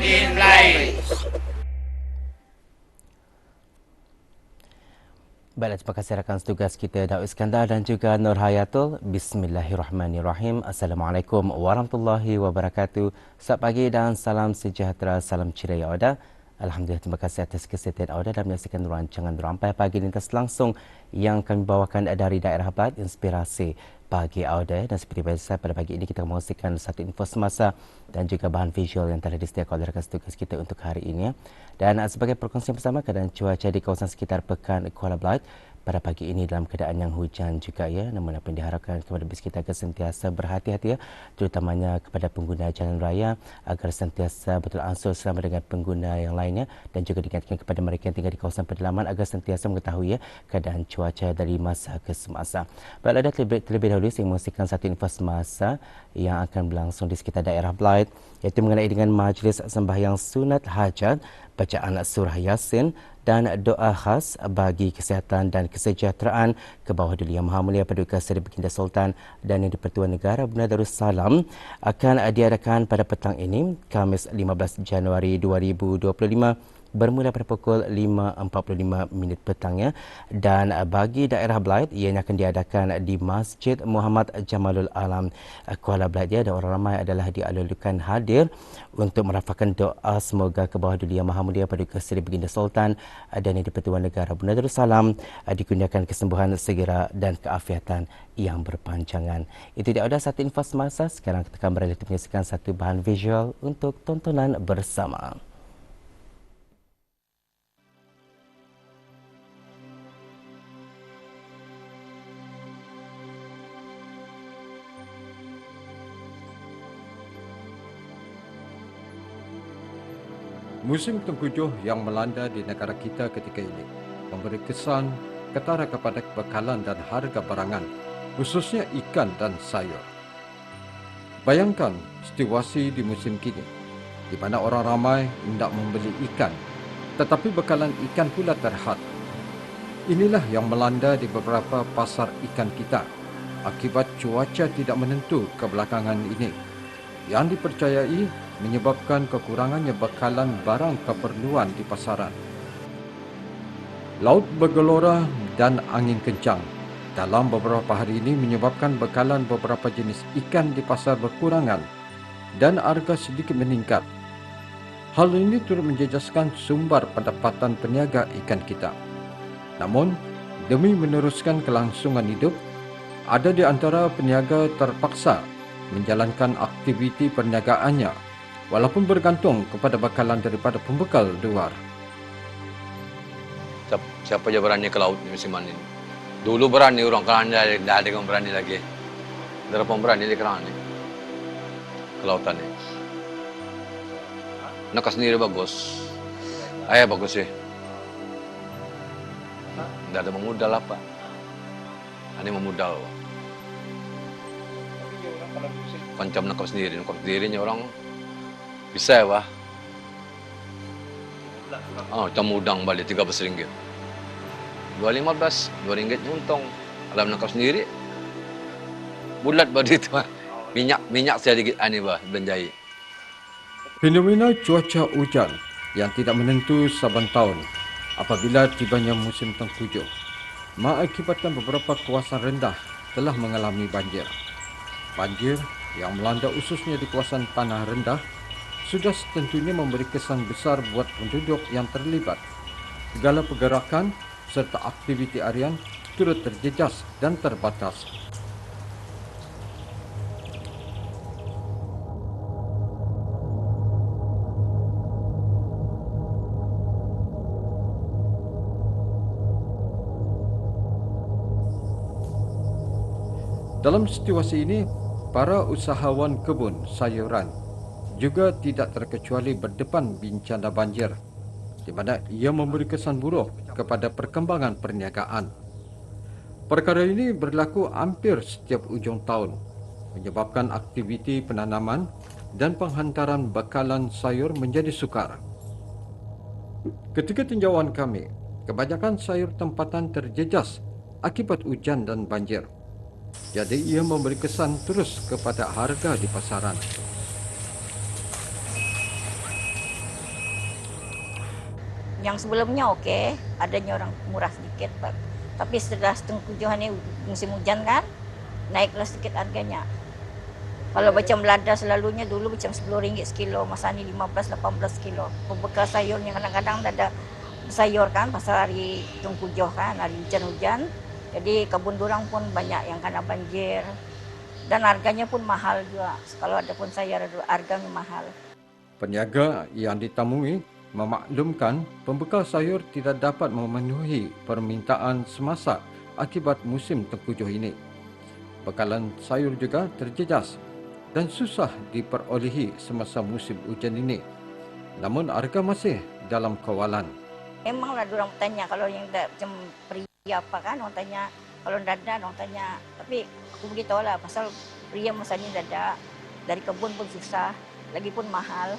dinilai. Baiklah, terima kasih rakan setugas kita Daud Iskandar dan juga Nur Hayatul. Bismillahirrahmanirrahim. Assalamualaikum warahmatullahi wabarakatuh. Selamat pagi dan salam sejahtera, salam ceria Oda. Alhamdulillah, terima kasih atas kesetiaan Oda dan menyaksikan rancangan Rampai Pagi Lintas Langsung yang kami bawakan dari daerah Abad Inspirasi pagi Auda dan seperti biasa pada pagi ini kita menghasilkan satu info semasa dan juga bahan visual yang telah disediakan oleh rakan tugas kita untuk hari ini. Ya. Dan sebagai perkongsian bersama keadaan cuaca di kawasan sekitar Pekan Kuala Belait pada pagi ini dalam keadaan yang hujan juga ya namun apa yang diharapkan kepada bis kita agar sentiasa berhati-hati ya terutamanya kepada pengguna jalan raya agar sentiasa betul ansur sama dengan pengguna yang lainnya dan juga diingatkan kepada mereka yang tinggal di kawasan pedalaman agar sentiasa mengetahui ya keadaan cuaca dari masa ke semasa. Baiklah ada terlebih, terlebih dahulu saya menghasilkan satu info semasa yang akan berlangsung di sekitar daerah Blight iaitu mengenai dengan majlis sembahyang sunat hajat bacaan surah Yasin dan doa khas bagi kesihatan dan kesejahteraan ke bawah duli Yang Maha Mulia Paduka Seri Baginda Sultan dan Yang di-Pertuan Negara Brunei Darussalam akan diadakan pada petang ini Khamis 15 Januari 2025 bermula pada pukul 5.45 minit petangnya dan bagi daerah Blight ianya akan diadakan di Masjid Muhammad Jamalul Alam Kuala Blight ya dan orang ramai adalah dialulukan hadir untuk merafakkan doa semoga ke bawah dunia Maha Mulia pada Seri Baginda Sultan dan yang di-Pertuan Negara Brunei Darussalam dikurniakan kesembuhan segera dan keafiatan yang berpanjangan. Itu dia ada satu info semasa. Sekarang kita akan beralih menyaksikan satu bahan visual untuk tontonan bersama. Musim tengkujuh yang melanda di negara kita ketika ini memberi kesan ketara kepada kebekalan dan harga barangan, khususnya ikan dan sayur. Bayangkan situasi di musim kini, di mana orang ramai hendak membeli ikan, tetapi bekalan ikan pula terhad. Inilah yang melanda di beberapa pasar ikan kita akibat cuaca tidak menentu kebelakangan ini yang dipercayai menyebabkan kekurangannya bekalan barang keperluan di pasaran. Laut bergelora dan angin kencang dalam beberapa hari ini menyebabkan bekalan beberapa jenis ikan di pasar berkurangan dan harga sedikit meningkat. Hal ini turut menjejaskan sumber pendapatan peniaga ikan kita. Namun, demi meneruskan kelangsungan hidup, ada di antara peniaga terpaksa menjalankan aktiviti perniagaannya walaupun bergantung kepada bekalan daripada pembekal luar. Siapa je berani ke laut di musim ini? Dulu berani orang kerana dah, ada yang berani lagi. Dah pun berani di kerana ni. Ke lautan ni. Nak sendiri bagus. Ayah bagus sih. Dah ada memudal apa? Ini memudal. Kancam nak sendiri, nak sendiri orang bisa ya, Ah, macam udang balik tiga belas ringgit. Dua lima belas, dua ringgit untung. Alam nak sendiri. Bulat badi itu. Minyak minyak sedikit ani bah benjai. Fenomena cuaca hujan yang tidak menentu saban tahun apabila tibanya musim tengkujuh mengakibatkan beberapa kawasan rendah telah mengalami banjir. Banjir yang melanda khususnya di kawasan tanah rendah sudah tentunya memberi kesan besar buat penduduk yang terlibat. Segala pergerakan serta aktiviti harian turut terjejas dan terbatas. Dalam situasi ini, para usahawan kebun sayuran juga tidak terkecuali berdepan bencana banjir di mana ia memberi kesan buruk kepada perkembangan perniagaan. Perkara ini berlaku hampir setiap ujung tahun menyebabkan aktiviti penanaman dan penghantaran bekalan sayur menjadi sukar. Ketika tinjauan kami, kebanyakan sayur tempatan terjejas akibat hujan dan banjir. Jadi ia memberi kesan terus kepada harga di pasaran. Yang sebelumnya okey, adanya orang murah sedikit. Tapi setelah tengkujuh ni musim hujan kan, naiklah sedikit harganya. Kalau macam lada selalunya dulu macam RM10 sekilo, masa ni 15-18 kilo. Pembekal sayurnya kadang-kadang ada sayur kan pasal hari tengkujuh kan, hari hujan-hujan. Jadi kebun durang pun banyak yang kena banjir. Dan harganya pun mahal juga. Kalau ada pun sayur harganya mahal. Peniaga yang ditemui memaklumkan pembekal sayur tidak dapat memenuhi permintaan semasa akibat musim tengkujuh ini. Bekalan sayur juga terjejas dan susah diperolehi semasa musim hujan ini. Namun harga masih dalam kawalan. Memanglah orang tanya kalau yang tak macam pria apa kan orang tanya kalau ada orang tanya tapi aku beritahu lah pasal pria masa ni tidak ada dari kebun pun susah lagi pun mahal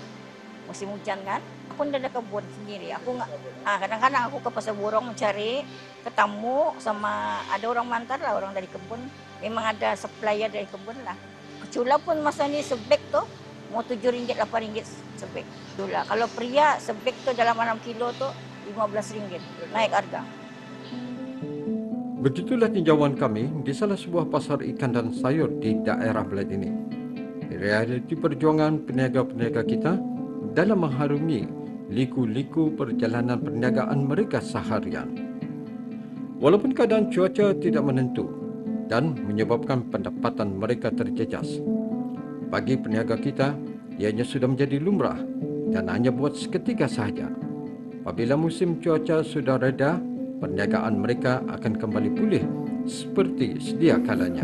musim hujan kan aku tidak ada kebun sendiri aku nggak ah kadang-kadang aku ke pasar burung mencari ketemu sama ada orang mantar lah orang dari kebun memang ada supplier dari kebun lah Cula pun masa ni sebek tu mau tujuh ringgit, lapan ringgit sebek. Cula. Kalau pria sebek tu dalam enam kilo tu lima belas ringgit. Naik harga. Begitulah tinjauan kami di salah sebuah pasar ikan dan sayur di daerah Belait ini. Realiti perjuangan peniaga-peniaga kita dalam mengharungi liku-liku perjalanan perniagaan mereka seharian. Walaupun keadaan cuaca tidak menentu dan menyebabkan pendapatan mereka terjejas. Bagi peniaga kita, ianya sudah menjadi lumrah dan hanya buat seketika sahaja. Apabila musim cuaca sudah reda, perniagaan mereka akan kembali pulih seperti sedia kalanya.